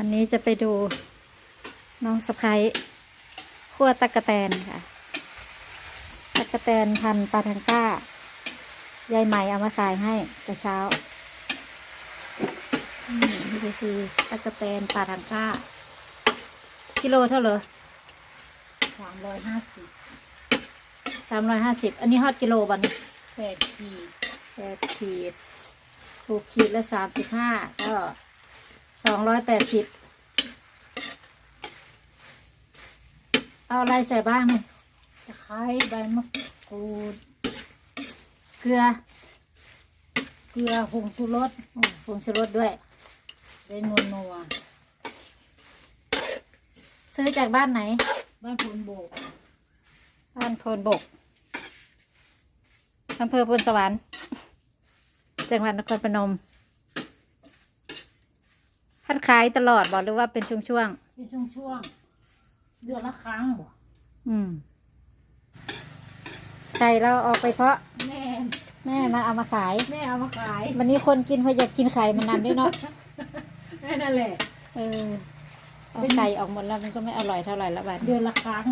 วันนี้จะไปดูน้องสะพ้ายขั้วตะกะแตนค่ะตะกะแตนพันธุ์ปาทังก้ายายใหม่เอามาขายให้แต่เช้าอืมนี่ก็คือตะกะแตนปาทังก้า กิโลเท่าไหร่สามร้อยห้าสิบสามร้อยห้าสิบอันนี้ฮอตกิโลบันแปดขีดแปดขีดถูกขีดละสามสิบห้าก็ สองร้อยแปดสิบเอาอะไรใส่บ้างเนี่ยตะไคร้ใบมะกรูด เกลือ เกลือผงชูรสอืมผงชูรสด้วยได้นัวนัวซื้อจากบ้านไหนๆบ้านพลโบก บ้านโพนบกอำเภอพลสวรรค์จังหวัดนครพนมท่าน ขายตลอดบอกหรือว่าเป็นช่วงเป็นช่วงๆเดือนละครั้งบ่ๆอืมไข่เราออกไปเพาะ แม่แม่มันเอามาขาย แม่เอามาขายวันนี้คนกินเพราะอยากกินไข่มันนำด้วยเนาะแม่นั่นแหละ เออเอาไข่ออกหมดแล้วมันก็ไม่อร่อยเท่าไหร่ละบาทเดือนละครั้ง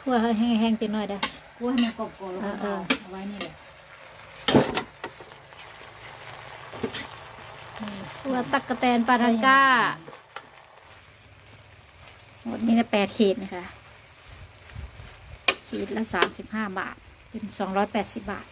คั่วให้แห้งๆจังหน่อยได้กลัวให้มันกรอบๆแล้วก็เออเอาไว้นี่ ตัวตักกะแตนปาทังก้าหมดนี่นะแปดขีดนะคะขีดละสามสิบห้าบาท เป็นสองร้อยแปดสิบบาท